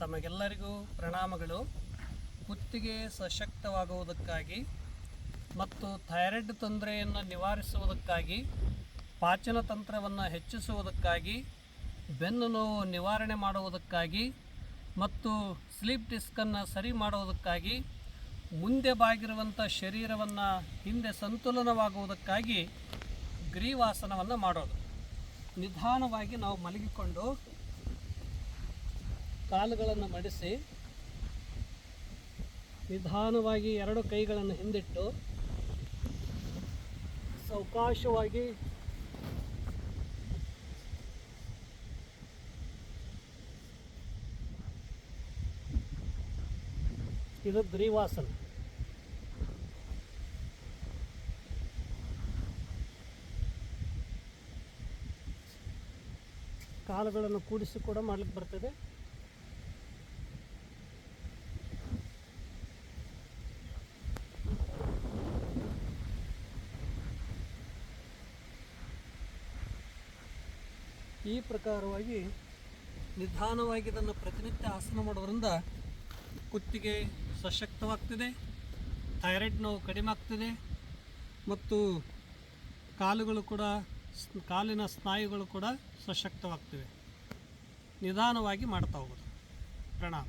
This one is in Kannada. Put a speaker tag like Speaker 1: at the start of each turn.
Speaker 1: ತಮಗೆಲ್ಲರಿಗೂ ಪ್ರಣಾಮಗಳು. ಕುತ್ತಿಗೆ ಸಶಕ್ತವಾಗುವುದಕ್ಕಾಗಿ ಮತ್ತು ಥೈರಾಯ್ಡ್ ತೊಂದರೆಯನ್ನು ನಿವಾರಿಸುವುದಕ್ಕಾಗಿ, ಪಾಚನ ತಂತ್ರವನ್ನು ಹೆಚ್ಚಿಸುವುದಕ್ಕಾಗಿ, ಬೆನ್ನು ನೋವು ನಿವಾರಣೆ ಮಾಡುವುದಕ್ಕಾಗಿ ಮತ್ತು ಸ್ಲೀಪ್ ಡಿಸ್ಕನ್ನು ಸರಿ ಮಾಡುವುದಕ್ಕಾಗಿ, ಮುಂದೆ ಬಾಗಿರುವಂಥ ಶರೀರವನ್ನು ಹಿಂದೆ ಸಂತುಲನವಾಗುವುದಕ್ಕಾಗಿ ಗ್ರೀವಾಸನವನ್ನು ಮಾಡೋದು. ನಿಧಾನವಾಗಿ ನಾವು ಮಲಗಿಕೊಂಡು ಕಾಲುಗಳನ್ನು ಮಡಿಸಿ ನಿಧಾನವಾಗಿ ಎರಡು ಕೈಗಳನ್ನು ಹಿಂದಿಟ್ಟು ಸಾವಕಾಶವಾಗಿ ಇದು ಗ್ರೀವಾಸನ ಕಾಲುಗಳನ್ನು ಕೂಡಿಸಿ ಕೂಡ ಮಾಡಲಿಕ್ಕೆ ಬರ್ತದೆ. ಈ ಪ್ರಕಾರವಾಗಿ ನಿಧಾನವಾಗಿ ಇದನ್ನು ಪ್ರತಿನಿತ್ಯ ಆಸನ ಮಾಡೋದ್ರಿಂದ ಕುತ್ತಿಗೆ ಸಶಕ್ತವಾಗ್ತದೆ ಥೈರಾಯ್ಡ್ ನೋವು ಕಡಿಮೆ ಆಗ್ತದೆ ಮತ್ತು ಕಾಲುಗಳು ಕೂಡ ಕಾಲಿನ ಸ್ನಾಯುಗಳು ಕೂಡ ಸಶಕ್ತವಾಗ್ತಿವೆ. ನಿಧಾನವಾಗಿ ಮಾಡ್ತಾ ಹೋಗೋದು. ಪ್ರಣಾಮ.